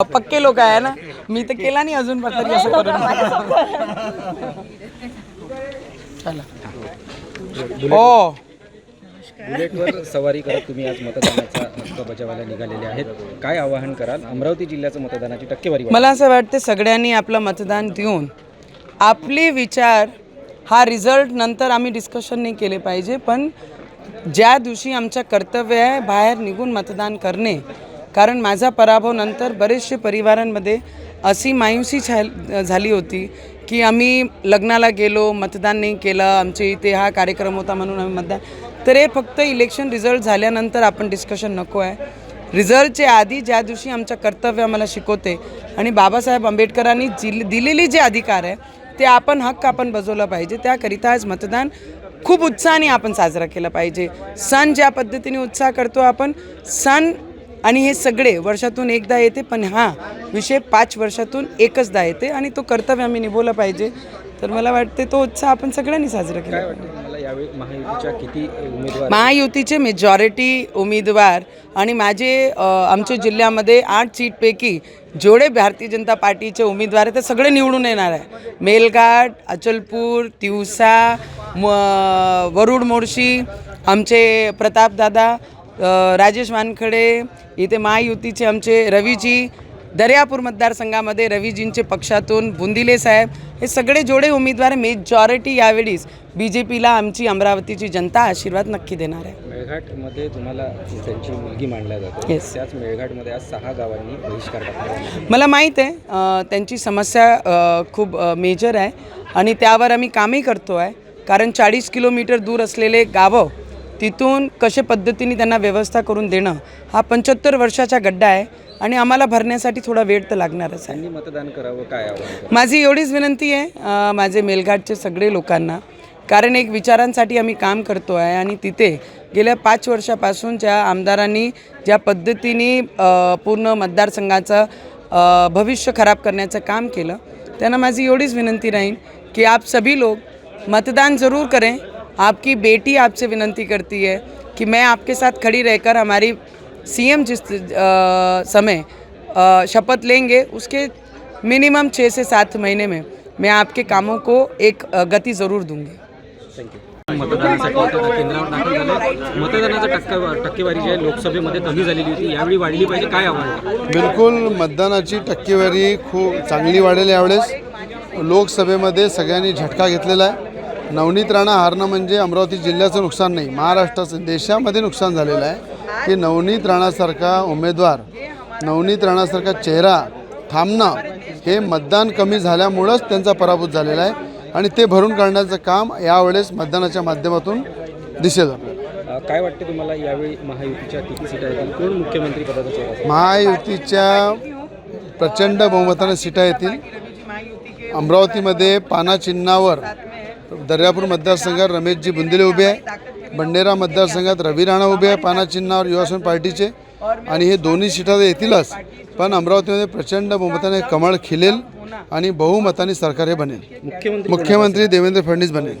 पक्के लोक आहे ना? मी तर केला नाही अजून पण तरी असं करून. चला. हो. बुलेटवर सवारी करत तुम्ही आज मतदानाचा हक्क बजावायला निघालेले आहेत. काय आवाहन कराल? अमरावती जिल्ह्याचं मतदानाची टक्केवारी मला असं वाटतं सगळ्यांनी आपलं मतदान देऊन आपले विचार हा रिझल्ट नंतर आम्ही डिस्कशन नाही केले पाहिजे पण ज्या दिवशी आमचं कर्तव्य आहे बाहेर निघून मतदान करणे कारण माझा पराभव नंतर बरेचसे परिवारांमध्ये अशी मायुसी झाल- झाली होती की आम्ही लग्नाला गेलो मतदान नाही केलं आमच्या इथे हा कार्यक्रम होता म्हणून आम्ही मतदान तर हे फक्त इलेक्शन रिझल्ट झाल्यानंतर आपण डिस्कशन नको आहे. रिझल्टच्या आधी ज्या दिवशी आमचं कर्तव्य आम्हाला शिकवते आणि बाबासाहेब आंबेडकरांनी जिल दिलेली जे अधिकार आहे ते आपण हक्क आपण बजवला पाहिजे. त्याकरिता आज मतदान खूप उत्साहाने आपण साजरा केला पाहिजे. सण ज्या पद्धतीने उत्साह करतो आपण सण आणि हे सगळे वर्षातून एकदा येते पण हा विषय पाच वर्षातून एकचदा येते आणि तो कर्तव्य आम्ही निभवला पाहिजे. तर मला वाटते तो उत्साह आपण सगळ्यांनी साजरा केला. महायुतीचे मेजॉरिटी उमेदवार आणि माझे आमच्या जिल्ह्यामध्ये आठ सीटपैकी जेवढे भारतीय जनता पार्टीचे उमेदवार आहेत ते सगळे निवडून येणार आहे. मेलघाट अचलपूर तिवसा म वरुड मोर्शी आमचे प्रतापदादा राजेश वानखडे इथे महायुतीचे आमचे रवीजी दर्यापूर मतदारसंघामध्ये रवीजींचे पक्षातून बुंदिले साहेब हे सगळे जेवढे उमेदवार मेजॉरिटी यावेळीस बी जे पीला आमची अमरावतीची जनता आशीर्वाद नक्की देणार आहे. मेळघाटमध्ये तुम्हाला त्यांची मुलगी मांडल्या जाते. Yes. त्याच मेळघाटमध्ये आज सहा गावांनी बहिष्कार टाकला. मला माहीत आहे त्यांची समस्या खूप मेजर आहे आणि त्यावर आम्ही कामही करतो आहे कारण चाळीस किलोमीटर दूर असलेले गावं तिथून कशा पद्धतीने त्यांना व्यवस्था करून देणं हा पंच्याहत्तर वर्षाचा गड्डा आहे आणि आम्हाला भरण्यासाठी थोडा वेळ तर लागणारच आहे. मतदान करावं काय माझी एवढीच विनंती आहे माझे मेलघाटचे सगळे लोकांना. कारण एक विचारांसाठी आम्ही काम करतो आहे आणि तिथे गेल्या पाच वर्षापासून ज्या आमदारांनी ज्या पद्धतीने पूर्ण मतदारसंघाचं भविष्य खराब करण्याचं काम केलं त्यांना माझी एवढीच विनंती राहील की आप सभी लोग मतदान ज़रूर करें आपकी बेटी आपसे विनंती करती है कि मैं आपके साथ खड़ी रहकर हमारी सीएम जिस अ, समय शपथ लेंगे उसके मिनिमम छः से सात महीने में मैं आपके कामों को एक गति ज़रूर दूंगी। थँक्यू मतदानासाठी आता केंद्रावर दाखल झालं. मतदानाचा टक्का टक्केवारी जी आहे लोकसभेमध्ये कमी झालेली होती. यावेळी वाढली पाहिजे काय आव्हान बिलकुल मतदानाची टक्केवारी खूप चांगली वाढेल यावेळेस. लोकसभेमध्ये सगळ्यांनी झटका घेतलेला आहे. नवनीत राणा हारणं म्हणजे अमरावती जिल्ह्याचं नुकसान नाही. महाराष्ट्राचं देशामध्ये नुकसान झालेलं आहे. की नवनीत राणासारखा उमेदवार नवनीत राणासारखा चेहरा थांबणं हे मतदान कमी झाल्यामुळंच त्यांचा पराभूत झालेला आहे आणि ते भरून काढण्याचं काम यावेळेस मतदानाच्या माध्यमातून दिसेल काय वाटते तुम्हाला यावेळी महायुतीच्या किती सीटा येतील कोण मुख्यमंत्री पदाचा? महायुतीच्या प्रचंड बहुमताने सीटा येतील. अमरावतीमध्ये पाना दर्यापूर मतदारसंघात रमेशजी बुंदिले उभे आहे. बंडेरा मतदारसंघात रवी राणा उभे आहे पाना चिन्हावर युवासेना पार्टीचे. आणि हे दोन्ही सीटा तर येतीलच. पण अमरावतीमध्ये प्रचंड बहुमताने कमळ खिलेल आणि बहुमताने सरकार हे बनेल. मुख्यमंत्री मुख्यमंत्री देवेंद्र फडणवीस बनेल.